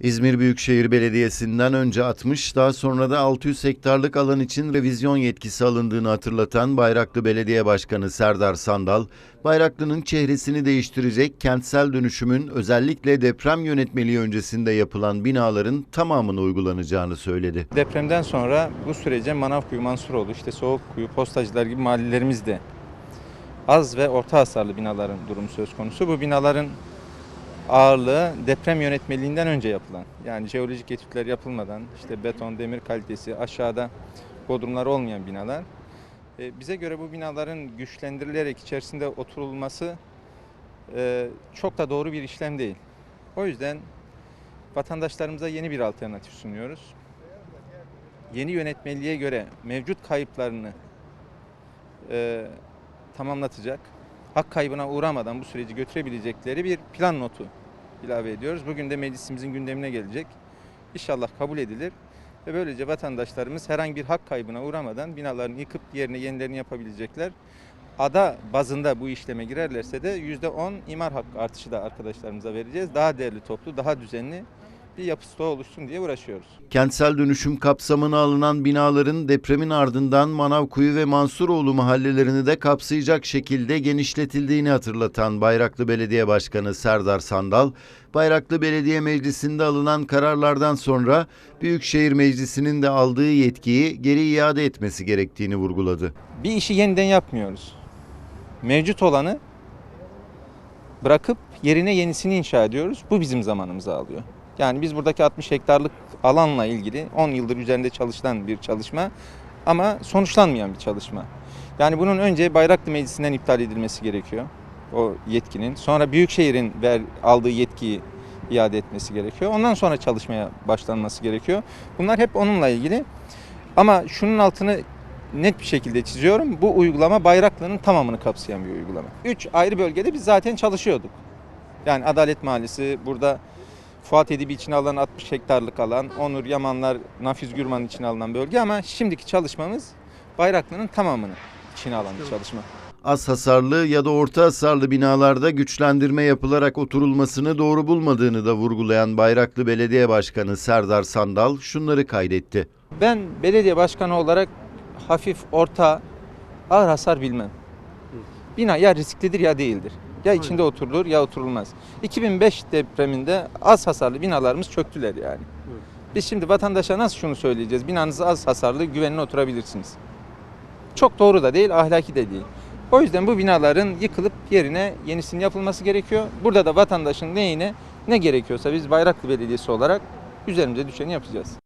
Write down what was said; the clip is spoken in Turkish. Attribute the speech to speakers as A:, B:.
A: İzmir Büyükşehir Belediyesi'nden önce 60, daha sonra da 600 hektarlık alan için revizyon yetkisi alındığını hatırlatan Bayraklı Belediye Başkanı Serdar Sandal, Bayraklı'nın çehresini değiştirecek kentsel dönüşümün özellikle deprem yönetmeliği öncesinde yapılan binaların tamamına uygulanacağını söyledi.
B: Depremden sonra bu sürece Manavkuyu, Mansuroğlu, işte Soğukkuyu, Postacılar gibi mahallelerimizde az ve orta hasarlı binaların durumu söz konusu. Bu binaların ağırlığı deprem yönetmeliğinden önce yapılan. Yani jeolojik etütler yapılmadan işte beton, demir kalitesi aşağıda bodrumlar olmayan binalar. E, bize göre bu binaların güçlendirilerek içerisinde oturulması e, çok da doğru bir işlem değil. O yüzden vatandaşlarımıza yeni bir alternatif sunuyoruz. Yeni yönetmeliğe göre mevcut kayıplarını e, tamamlatacak, hak kaybına uğramadan bu süreci götürebilecekleri bir plan notu ilave ediyoruz. Bugün de meclisimizin gündemine gelecek. İnşallah kabul edilir ve böylece vatandaşlarımız herhangi bir hak kaybına uğramadan binalarını yıkıp yerine yenilerini yapabilecekler. Ada bazında bu işleme girerlerse de %10 imar hakkı artışı da arkadaşlarımıza vereceğiz. Daha değerli toplu, daha düzenli bir yapı stoğu oluşsun diye uğraşıyoruz.
A: Kentsel dönüşüm kapsamına alınan binaların depremin ardından Manavkuyu ve Mansuroğlu mahallelerini de kapsayacak şekilde genişletildiğini hatırlatan Bayraklı Belediye Başkanı Serdar Sandal, Bayraklı Belediye Meclisi'nde alınan kararlardan sonra Büyükşehir Meclisi'nin de aldığı yetkiyi geri iade etmesi gerektiğini vurguladı.
B: Bir işi yeniden yapmıyoruz. Mevcut olanı bırakıp yerine yenisini inşa ediyoruz. Bu bizim zamanımızı alıyor. Yani biz buradaki 60 hektarlık alanla ilgili 10 yıldır üzerinde çalışılan bir çalışma ama sonuçlanmayan bir çalışma. Yani bunun önce Bayraklı Meclisi'nden iptal edilmesi gerekiyor o yetkinin. Sonra Büyükşehir'in ver, aldığı yetkiyi iade etmesi gerekiyor. Ondan sonra çalışmaya başlanması gerekiyor. Bunlar hep onunla ilgili. Ama şunun altını net bir şekilde çiziyorum. Bu uygulama Bayraklı'nın tamamını kapsayan bir uygulama. Üç ayrı bölgede biz zaten çalışıyorduk. Yani Adalet Mahallesi, burada Fuat Edibi için alınan 60 hektarlık alan, Onur Yamanlar, Nafiz Gürman için alınan bölge ama şimdiki çalışmamız Bayraklı'nın tamamını içine alan bir çalışma.
A: Az hasarlı ya da orta hasarlı binalarda güçlendirme yapılarak oturulmasını doğru bulmadığını da vurgulayan Bayraklı Belediye Başkanı Serdar Sandal şunları kaydetti.
B: Ben belediye başkanı olarak hafif, orta, ağır hasar bilmem. Bina ya risklidir ya değildir. Ya içinde oturulur ya oturulmaz. 2005 depreminde az hasarlı binalarımız çöktüler yani. Biz şimdi vatandaşa nasıl şunu söyleyeceğiz? Binanız az hasarlı, güvenli oturabilirsiniz. Çok doğru da değil, ahlaki de değil. O yüzden bu binaların yıkılıp yerine yenisinin yapılması gerekiyor. Burada da vatandaşın neyine ne gerekiyorsa biz Bayraklı Belediyesi olarak üzerimize düşeni yapacağız.